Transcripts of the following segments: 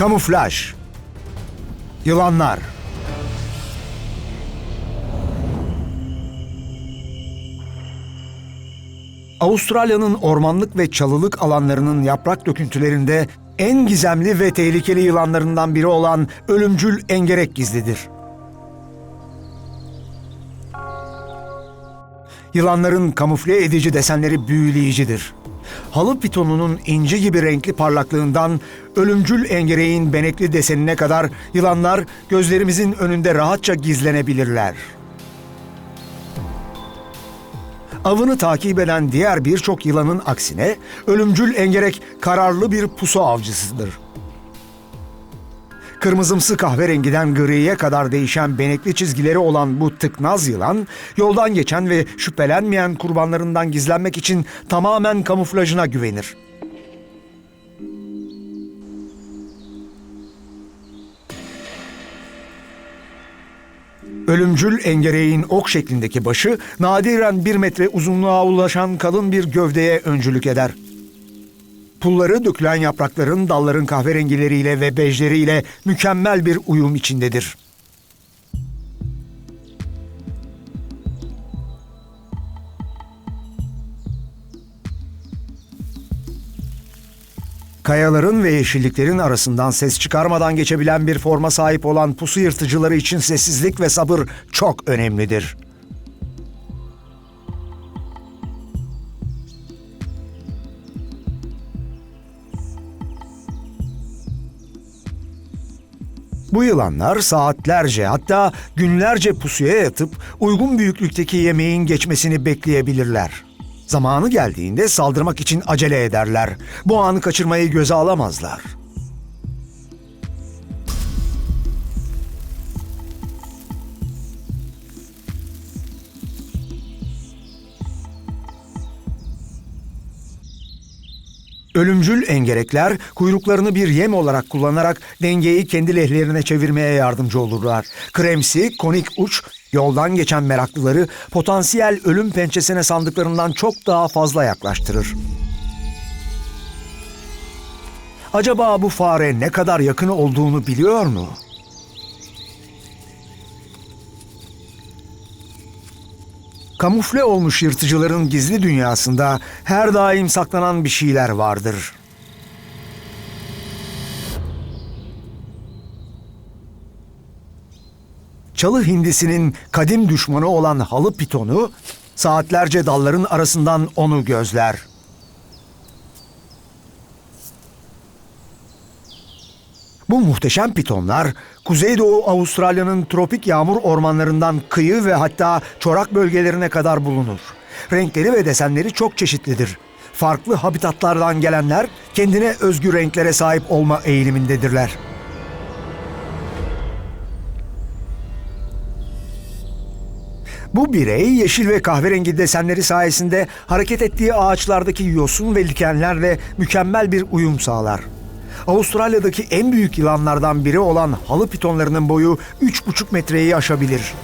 Kamuflaj. Yılanlar. Avustralya'nın ormanlık ve çalılık alanlarının yaprak döküntülerinde en gizemli ve tehlikeli yılanlarından biri olan ölümcül engerek gizlidir. Yılanların kamufle edici desenleri büyüleyicidir. Halı pitonunun inci gibi renkli parlaklığından ölümcül engereğin benekli desenine kadar yılanlar gözlerimizin önünde rahatça gizlenebilirler. Avını takip eden diğer birçok yılanın aksine ölümcül engerek kararlı bir pusu avcısıdır. Kırmızımsı kahverengiden griye kadar değişen benekli çizgileri olan bu tıknaz yılan, yoldan geçen ve şüphelenmeyen kurbanlarından gizlenmek için tamamen kamuflajına güvenir. Ölümcül engereğin ok şeklindeki başı nadiren bir metre uzunluğa ulaşan kalın bir gövdeye öncülük eder. Pulları dökülen yaprakların dalların kahverengileriyle ve bejleriyle mükemmel bir uyum içindedir. Kayaların ve yeşilliklerin arasından ses çıkarmadan geçebilen bir forma sahip olan pusu yırtıcıları için sessizlik ve sabır çok önemlidir. Bu yılanlar saatlerce hatta günlerce pusuya yatıp uygun büyüklükteki yemeğin geçmesini bekleyebilirler. Zamanı geldiğinde saldırmak için acele ederler. Bu anı kaçırmayı göze alamazlar. Ölümcül engerekler kuyruklarını bir yem olarak kullanarak dengeyi kendi lehlerine çevirmeye yardımcı olurlar. Kremsi, konik uç, yoldan geçen meraklıları potansiyel ölüm pençesine sandıklarından çok daha fazla yaklaştırır. Acaba bu fare ne kadar yakın olduğunu biliyor mu? Kamufle olmuş yırtıcıların gizli dünyasında her daim saklanan bir şeyler vardır. Çalı hindisinin kadim düşmanı olan halı pitonu saatlerce dalların arasından onu gözler. Bu muhteşem pitonlar Kuzeydoğu Avustralya'nın tropik yağmur ormanlarından kıyı ve hatta çorak bölgelerine kadar bulunur. Renkleri ve desenleri çok çeşitlidir. Farklı habitatlardan gelenler kendine özgü renklere sahip olma eğilimindedirler. Bu birey yeşil ve kahverengi desenleri sayesinde hareket ettiği ağaçlardaki yosun ve dikenlerle mükemmel bir uyum sağlar. Avustralya'daki en büyük yılanlardan biri olan halı pitonlarının boyu 3,5 metreyi aşabilir.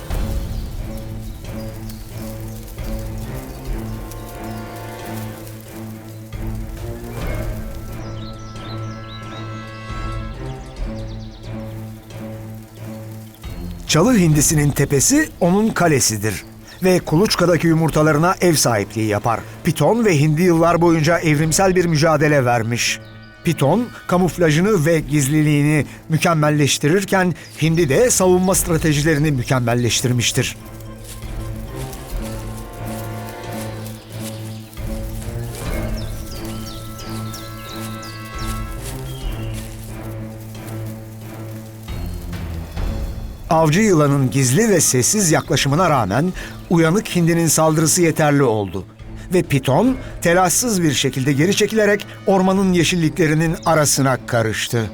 Çalı hindisinin tepesi onun kalesidir ve kuluçkadaki yumurtalarına ev sahipliği yapar. Piton ve hindi yıllar boyunca evrimsel bir mücadele vermiş. Piton kamuflajını ve gizliliğini mükemmelleştirirken hindi de savunma stratejilerini mükemmelleştirmiştir. Avcı yılanın gizli ve sessiz yaklaşımına rağmen uyanık hindinin saldırısı yeterli oldu. Ve piton telaşsız bir şekilde geri çekilerek ormanın yeşilliklerinin arasına karıştı.